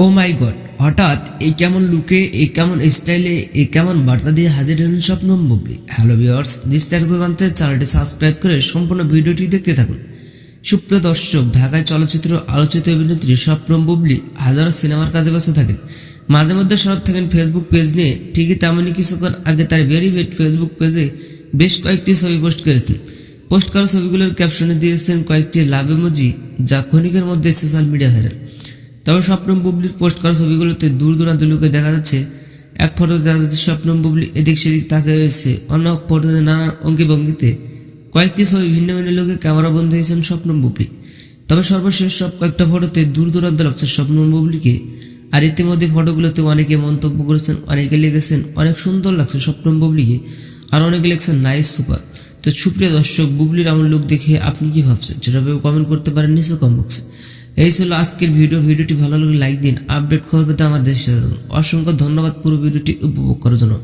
ও মাই god, হঠাৎ এই কেমন লুকে এই কেমন স্টাইলে এই কেমন বার্তা দিয়ে হাজির হলেন স্বপ্ন বুবলি। হ্যালো ভিওর্স বিস্তারিত জানতে চ্যানেলটি সাবস্ক্রাইব করে সম্পূর্ণ ভিডিওটি দেখতে থাকুন। সুপ্রিয় দর্শক, ঢাকায় চলচ্চিত্র আলোচিত অভিনেত্রী স্বপ্ন বুবলি হাজারো সিনেমার কাজে ব্যস্ত থাকেন। মাঝে মধ্যে সরব থাকেন ফেসবুক পেজ নিয়ে, ঠিকই তেমনই কিছুক্ষণ আগে তার ভেরিফাইড ফেসবুক পেজে বেশ কয়েকটি ছবি পোস্ট করেছেন। পোস্ট করা ছবিগুলোর ক্যাপশনে দিয়েছেন কয়েকটি লাভ ইমোজি যা ক্ষণিকের মধ্যে সোশ্যাল মিডিয়া ভাইরাল তবে স্বপ্নম বুবলির পোস্ট করা ছবিগুলোতে দূর দূরান্ত লোকে দেখা যাচ্ছে, এক ফটোতে দেখা যাচ্ছে স্বপ্নম বুবলি এদিক সেদিক তাকিয়ে রয়েছে, অন্য এক ফটোতে নানা অঙ্গি ভঙ্গিতে। কয়েকটি ছবি ভিন্ন ভিন্ন লোকে ক্যামেরা বন্ধ হয়েছেন স্বপ্নম বুবলি। তবে সর্বশেষ সব কয়েকটা ফটোতে দূর দূরান্ত লাগছে স্বপ্নম বুবলিকে, আর ইতিমধ্যে ফটোগুলোতে অনেকে মন্তব্য করেছেন, অনেকে লিখেছেন, অনেক সুন্দর লাগছে স্বপ্নম বুবলিকে, আর অনেকে লিখছেন, নাইস, সুপার। তো সুপ্রিয় দর্শক, বুবলির এমন লোক দেখে আপনি কি ভাবছেন? সেটা কমেন্ট করতে পারেন নিচে কম বক্সে এই ছিল আজকের ভিডিও। ভিডিওটি ভালো লাগলে লাইক দিন, আপডেট খবর পেতে আমাদের সাথে অসংখ্য ধন্যবাদ পুরো ভিডিওটি উপভোগ করার জন্য।